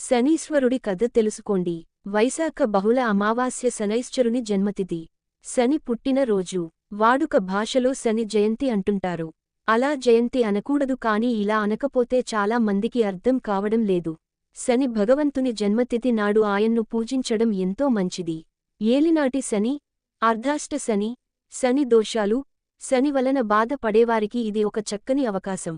శనీశ్వరుడి కథ తెలుసుకోండి. వైశాఖ బహుళ అమావాస్య శనైశ్చరుని జన్మతిథి. శని పుట్టినరోజు వాడుక భాషలో శని జయంతి అంటుంటారు. అలా జయంతి అనకూడదు కాని ఇలా అనకపోతే చాలా మందికి అర్థం కావడం లేదు. శని భగవంతుని జన్మతిథి నాడు ఆయన్ను పూజించడం ఎంతో మంచిది. ఏలినాటి శని అర్ధాష్ట శని శని దోషాలు శని వలన బాధ పడేవారికి ఇది ఒక చక్కని అవకాశం.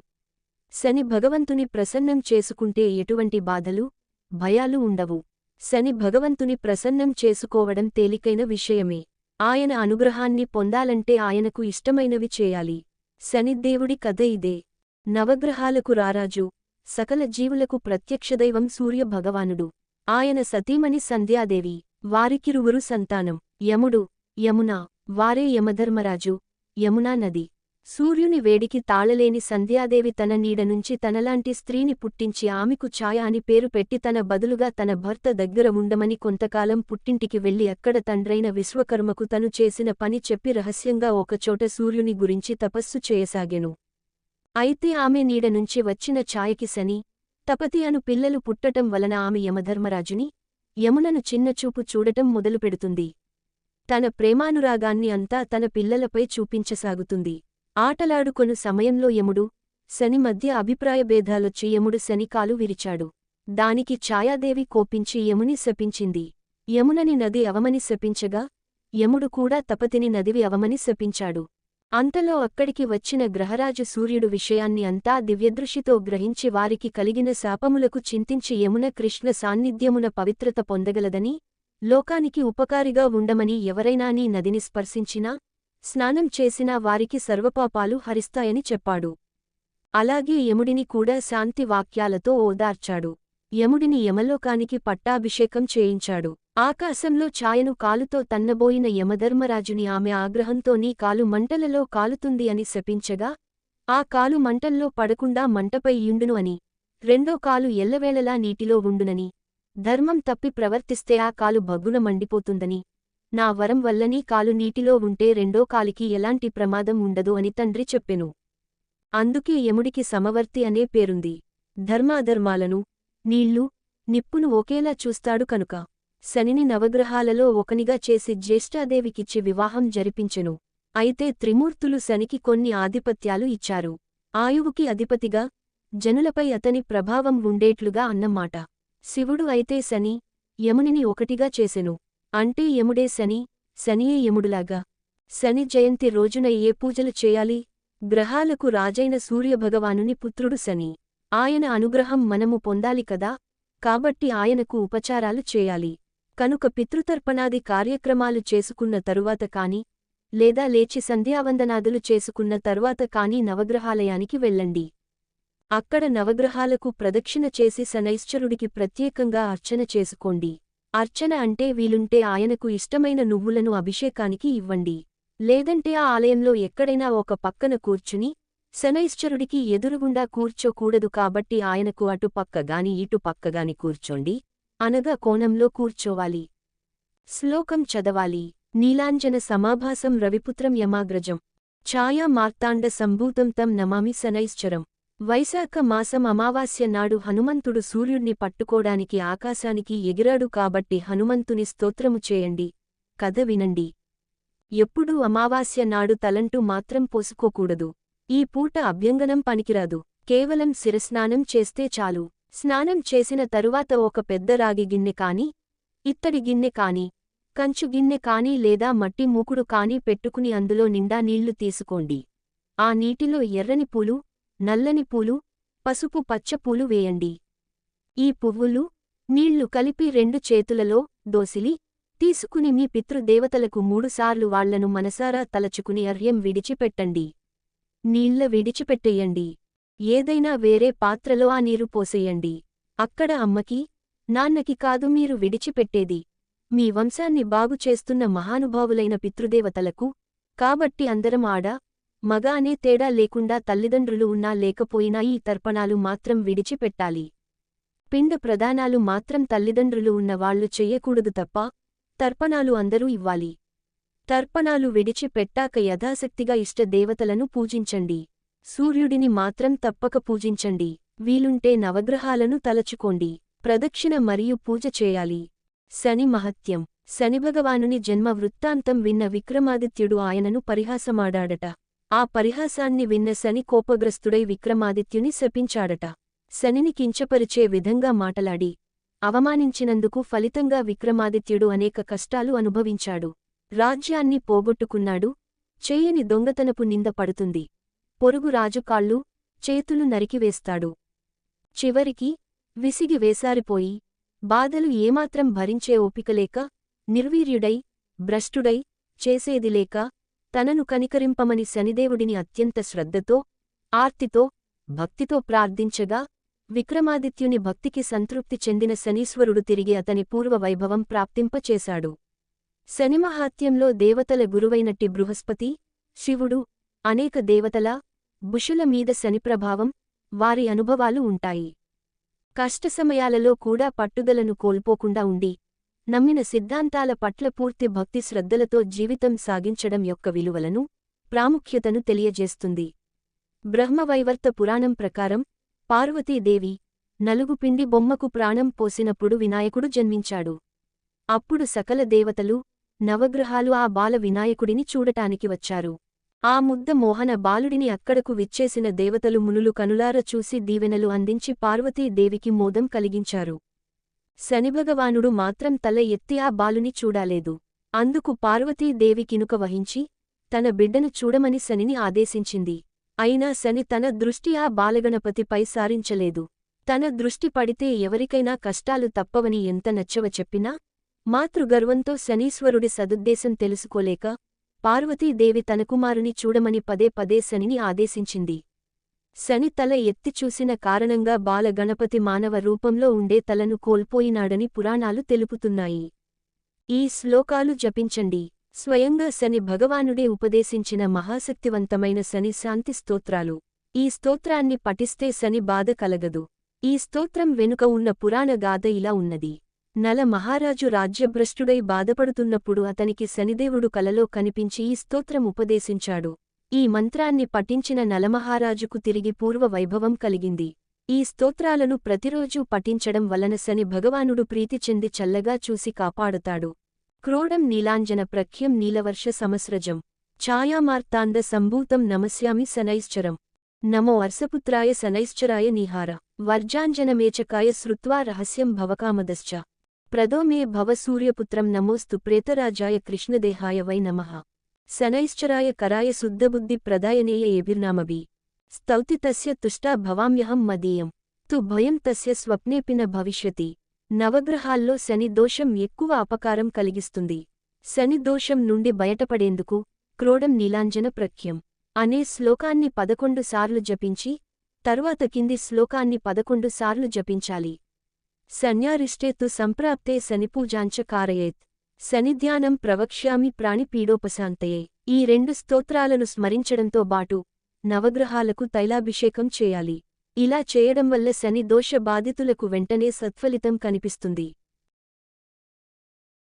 శని భగవంతుని ప్రసన్నం చేసుకుంటే ఎటువంటి బాధలు? భయాలు ఉండవు. శని భగవంతుని ప్రసన్నం చేసుకోవడం తేలికైన విషయమే. ఆయన అనుగ్రహాన్ని పొందాలంటే ఆయనకు ఇష్టమైనవి చేయాలి. శనిదేవుడి కథ ఇదే. నవగ్రహాలకు రారాజు. సకల జీవులకు ప్రత్యక్షదైవం సూర్య భగవానుడు. ఆయన సతీమణి సంధ్యాదేవి. వారికిరువురు సంతానం. యముడు యమున వారే యమధర్మరాజు. యమునా నది. సూర్యుని వేడికి తాళలేని సంధ్యాదేవి తన నీడ నుంచి తనలాంటి స్త్రీని పుట్టించి ఆమెకు ఛాయ అని పేరు పెట్టి తన బదులుగా తన భర్త దగ్గర ఉండమని కొంతకాలం పుట్టింటికి వెళ్ళి అక్కడ తండ్రైన విశ్వకర్మకు తను చేసిన పని చెప్పి రహస్యంగా ఒకచోట సూర్యుని గురించి తపస్సు చేయసాగెను. అయితే ఆమె నీడ నుంచి వచ్చిన ఛాయకి శని తపతి అను పిల్లలు పుట్టటం వలన ఆమె యమధర్మరాజుని యమునను చిన్నచూపు చూడటం మొదలుపెడుతుంది. తన ప్రేమానురాగాన్ని అంతా తన పిల్లలపై చూపించసాగుతుంది. ఆటలాడుకొను సమయంలో యముడు శని మధ్య అభిప్రాయభేదాలొచ్చి యముడు శనికాలు విరిచాడు. దానికి ఛాయాదేవి కోపించి యముని శపించింది. యమునని నది అవమని శపించగా యముడు కూడా తపతిని నదివి అవమని శపించాడు. అంతలో అక్కడికి వచ్చిన గ్రహరాజు సూర్యుడు విషయాన్ని అంతా దివ్యదృష్టితో గ్రహించి వారికి కలిగిన శాపములకు చింతించి యమున కృష్ణ సాన్నిధ్యమున పవిత్రత పొందగలదని లోకానికి ఉపకారిగా ఉండమని ఎవరైనా నీ నదిని స్పర్శించినా స్నానం చేసినా వారికి సర్వపాపాలు హరిస్తాయని చెప్పాడు. అలాగే యముడిని కూడా శాంతి వాక్యాలతో ఓదార్చాడు. యముడిని యమలోకానికి పట్టాభిషేకం చేయించాడు. ఆకాశంలో ఛాయను కాలుతో తన్నబోయిన యమధర్మరాజుని ఆమె ఆగ్రహంతో నీ కాలు మంటలలో కాలుతుంది అని శపించగా ఆ కాలు మంటల్లో పడకుండా మంటపై యుండును అని. రెండో కాలు ఎల్లవేళలా నీటిలో ఉండునని. ధర్మం తప్పి ప్రవర్తిస్తే ఆ కాలు భగ్గున మండిపోతుందని. నా వరం వల్లనీ కాలు నీటిలో ఉంటే రెండో కాలికి ఎలాంటి ప్రమాదం ఉండదు అని తండ్రి చెప్పెను. అందుకే యముడికి సమవర్తి అనే పేరుంది. ధర్మాధర్మాలను నీళ్ళు నిప్పును ఒకేలా చూస్తాడు కనుక. శనిని నవగ్రహాలలో ఒకనిగా చేసి జ్యేష్ఠాదేవికిచ్చి వివాహం జరిపించెను. అయితే త్రిమూర్తులు శనికి కొన్ని ఆధిపత్యాలు ఇచ్చారు. ఆయువుకి అధిపతిగా జనులపై అతని ప్రభావం ఉండేట్లుగా అన్నమాట. శివుడు అయితే శని యమునిని ఒకటిగా చేసెను. అంటే యముడే శని శనియే యముడులాగా. శని జయంతి రోజున ఏ పూజలు చేయాలి? గ్రహాలకు రాజైన సూర్యభగవానుని పుత్రుడు శని. ఆయన అనుగ్రహం మనము పొందాలి కదా? కాబట్టి ఆయనకు ఉపచారాలు చేయాలి. కనుక పితృతర్పణాది కార్యక్రమాలు చేసుకున్న తరువాత కాని లేదా లేచి సంధ్యావందనాదులు చేసుకున్న తరువాత కాని నవగ్రహాలయానికి వెళ్ళండి. అక్కడ నవగ్రహాలకు ప్రదక్షిణ చేసి శనైశ్చరుడికి ప్రత్యేకంగా అర్చన చేసుకోండి. అర్చన అంటే వీలుంటే ఆయనకు ఇష్టమైన నువ్వులను అభిషేకానికి ఇవ్వండి. లేదంటే ఆ ఆలయంలో ఎక్కడైనా ఒక పక్కన కూర్చుని శనైశ్చరుడికి ఎదురుగుండా కూర్చోకూడదు కాబట్టి ఆయనకు అటు పక్కగాని ఇటు పక్కగాని కూర్చోండి. అనగా కోణంలో కూర్చోవాలి. శ్లోకం చదవాలి. నీలాంజన సమాభాసం రవిపుత్రం యమాగ్రజం. ఛాయా మార్తాండ సంభూతం తం నమామి శనైశ్చరం. వైశాఖ మాసం అమావాస్య నాడు హనుమంతుడు సూర్యుణ్ణి పట్టుకోడానికి ఆకాశానికి ఎగిరాడు కాబట్టి హనుమంతుని స్తోత్రము చేయండి. కథ వినండి. ఎప్పుడూ అమావాస్య నాడు తలంటూ మాత్రం పోసుకోకూడదు. ఈ పూట అభ్యంగనం పనికిరాదు. కేవలం శిరస్నానం చేస్తే చాలు. స్నానం చేసిన తరువాత ఒక పెద్ద రాగి గిన్నె కాని ఇత్తడి గిన్నె కాని కంచు గిన్నె కాని లేదా మట్టి మూకుడు కాని పెట్టుకుని అందులో నిండా నీళ్ళు తీసుకోండి. ఆ నీటిలో ఎర్రని పూలు నల్లని పూలు పసుపు పచ్చ పూలు వేయండి. ఈ పువ్వులు నీళ్ళు కలిపి రెండు చేతులలో దోసిలి తీసుకుని మీ పితృదేవతలకు మూడుసార్లు వాళ్ళను మనసారా తలచుకుని అర్యం విడిచిపెట్టండి. నీళ్ళ విడిచిపెట్టేయండి. ఏదైనా వేరే పాత్రలో ఆ నీరు పోసేయండి. అక్కడ అమ్మకి నాన్నకి కాదు మీరు విడిచిపెట్టేది. మీ వంశాన్ని బాగుచేస్తున్న మహానుభావులైన పితృదేవతలకు కాబట్టి అందరం ఆడ మగ అనే తేడా లేకుండా తల్లిదండ్రులు ఉన్నా లేకపోయినా ఈ తర్పణాలు మాత్రం విడిచిపెట్టాలి. పిండ ప్రదానాలు మాత్రం తల్లిదండ్రులు ఉన్నవాళ్ళు చెయ్యకూడదు తప్ప తర్పణాలు అందరూ ఇవ్వాలి. తర్పణాలు విడిచిపెట్టాక యథాశక్తిగా ఇష్ట దేవతలను పూజించండి. సూర్యుడిని మాత్రం తప్పక పూజించండి. వీలుంటే నవగ్రహాలను తలచుకోండి. ప్రదక్షిణ మరియు పూజ చేయాలి. శని మహత్యం. శనిభగవానుని జన్మ వృత్తాంతం విన్న విక్రమాదిత్యుడు ఆయనను పరిహాసమాడాడట. ఆ పరిహాసాన్ని విన్న శని కోపగ్రస్తుడై విక్రమాదిత్యుని శపించాడట. శనిని కించపరిచే విధంగా మాటలాడి అవమానించినందుకు ఫలితంగా విక్రమాదిత్యుడు అనేక కష్టాలు అనుభవించాడు. రాజ్యాన్ని పోగొట్టుకున్నాడు. చేయని దొంగతనపు నింద పడుతుంది. పొరుగు రాజు కాళ్ళు చేతులు నరికివేస్తాడు చివరికి విసిగి వేసారిపోయి బాధలు ఏమాత్రం భరించే ఓపికలేక నిర్వీర్యుడై భ్రష్టుడై చేసేదిలేక తనను కనికరింపమని శనిదేవుడిని అత్యంత శ్రద్ధతో ఆర్తితో భక్తితో ప్రార్థించగా విక్రమాదిత్యుని భక్తికి సంతృప్తి చెందిన శనీశ్వరుడు తిరిగి అతని పూర్వ వైభవం ప్రాప్తింపచేశాడు. శనిమహాత్యంలో దేవతల గురువైనట్టి బృహస్పతి శివుడు అనేక దేవతల బుషుల మీద శనిప్రభావం వారి అనుభవాలు ఉంటాయి. కష్టసమయాలలో కూడా పట్టుదలను కోల్పోకుండా ఉండి నమ్మిన సిద్ధాంతాల పట్ల పూర్తి భక్తి శ్రద్ధలతో జీవితం సాగించడం యొక్క విలువలను ప్రాముఖ్యతను తెలియజేస్తుంది. బ్రహ్మవైవర్త పురాణం ప్రకారం పార్వతీదేవి నలుగు పిండి బొమ్మకు ప్రాణం పోసినప్పుడు వినాయకుడు జన్మించాడు. అప్పుడు సకల దేవతలు నవగ్రహాలు ఆ బాల వినాయకుడిని చూడటానికి వచ్చారు. ఆ ముద్ద మోహన బాలుడిని అక్కడకు విచ్చేసిన దేవతలు మునులు కనులార చూసి దీవెనలు అందించి పార్వతీదేవికి మోదం కలిగించారు. శనిభగవానుడు మాత్రం తల ఎత్తి ఆ బాలుని చూడాలేదు. అందుకు పార్వతీదేవి కినుక వహించి తన బిడ్డను చూడమని శనిని ఆదేశించింది. అయినా శని తన దృష్టి ఆ బాలగణపతిపై సారించలేదు. తన దృష్టి పడితే ఎవరికైనా కష్టాలు తప్పవని ఎంత నచ్చవ చెప్పినా మాతృగర్వంతో శనీశ్వరుడి సదుద్దేశం తెలుసుకోలేక పార్వతీదేవి తన కుమారుని చూడమని పదే పదే శనిని ఆదేశించింది. శని తల ఎత్తి చూసిన కారణంగా బాలగణపతి మానవ రూపంలో ఉండే తలను కోల్పోయినాడని పురాణాలు తెలుపుతున్నాయి. ఈ శ్లోకాలు జపించండి. స్వయంగా శని భగవానుడే ఉపదేశించిన మహాశక్తివంతమైన శని శాంతి స్తోత్రాలు. ఈ స్తోత్రాన్ని పఠిస్తే శని బాధ కలగదు. ఈ స్తోత్రం వెనుక ఉన్న పురాణ గాథ ఇలా ఉన్నది. నల మహారాజు రాజ్యభ్రష్టుడై బాధపడుతున్నప్పుడు అతనికి శనిదేవుడు కలలో కనిపించి ఈ స్తోత్రం ఉపదేశించాడు. ఈ మంత్రాన్ని పఠించిన నలమహారాజుకు తిరిగి పూర్వ వైభవం కలిగింది. ఈ స్తోత్రాలను ప్రతిరోజూ పఠించడం వలన శని భగవానుడు ప్రీతి చెంది చల్లగా చూసి కాపాడుతాడు. క్రోడం నీలాంజన ప్రఖ్యం నీలవర్ష సమస్రజం. ఛాయామార్తాంద సంభూతం నమస్యామి శనైశ్చరం. నమో అర్సపుత్రాయ శనైశ్చరాయ నిహార. వర్జాంజనమేచకాయ శ్రుత్వా రహస్యం భవకామదశ్చ. ప్రదో మే భవ సూర్యపుత్రం నమోస్తు ప్రేతరాజాయ కృష్ణదేహాయ వై నమః. శనైశ్చరాయ కరాయ శుద్ధబుద్ధి ప్రదాయనేయ ఏభిర్నామభి. స్తౌతి తస్య తుష్టా భవామ్యహం మదీయం. తు భయం తస్య స్వప్నేపిన భవిష్యతి. నవగ్రహాల్లో శని దోషం ఎక్కువ అపకారం కలిగిస్తుంది. శని దోషం నుండి బయటపడేందుకు క్రోడం నీలాంజన ప్రఖ్యం. అనే శ్లోకాన్ని పదకొండు సార్లు జపించి తరువాత కింది శ్లోకాన్ని పదకొండు సార్లు జపించాలి. సన్యారిష్టే తు సంప్రాప్తే శనిపూజాంచ కారయేత్. శనిధ్యానం ప్రవక్ష్యామి ప్రాణిపీడోపశాంతయే ఈ రెండు స్తోత్రాలను స్మరించడంతో బాటు నవగ్రహాలకు తైలాభిషేకం చేయాలి. ఇలా చేయడం వల్ల శని దోష బాధితులకు వెంటనే సత్ఫలితం కనిపిస్తుంది.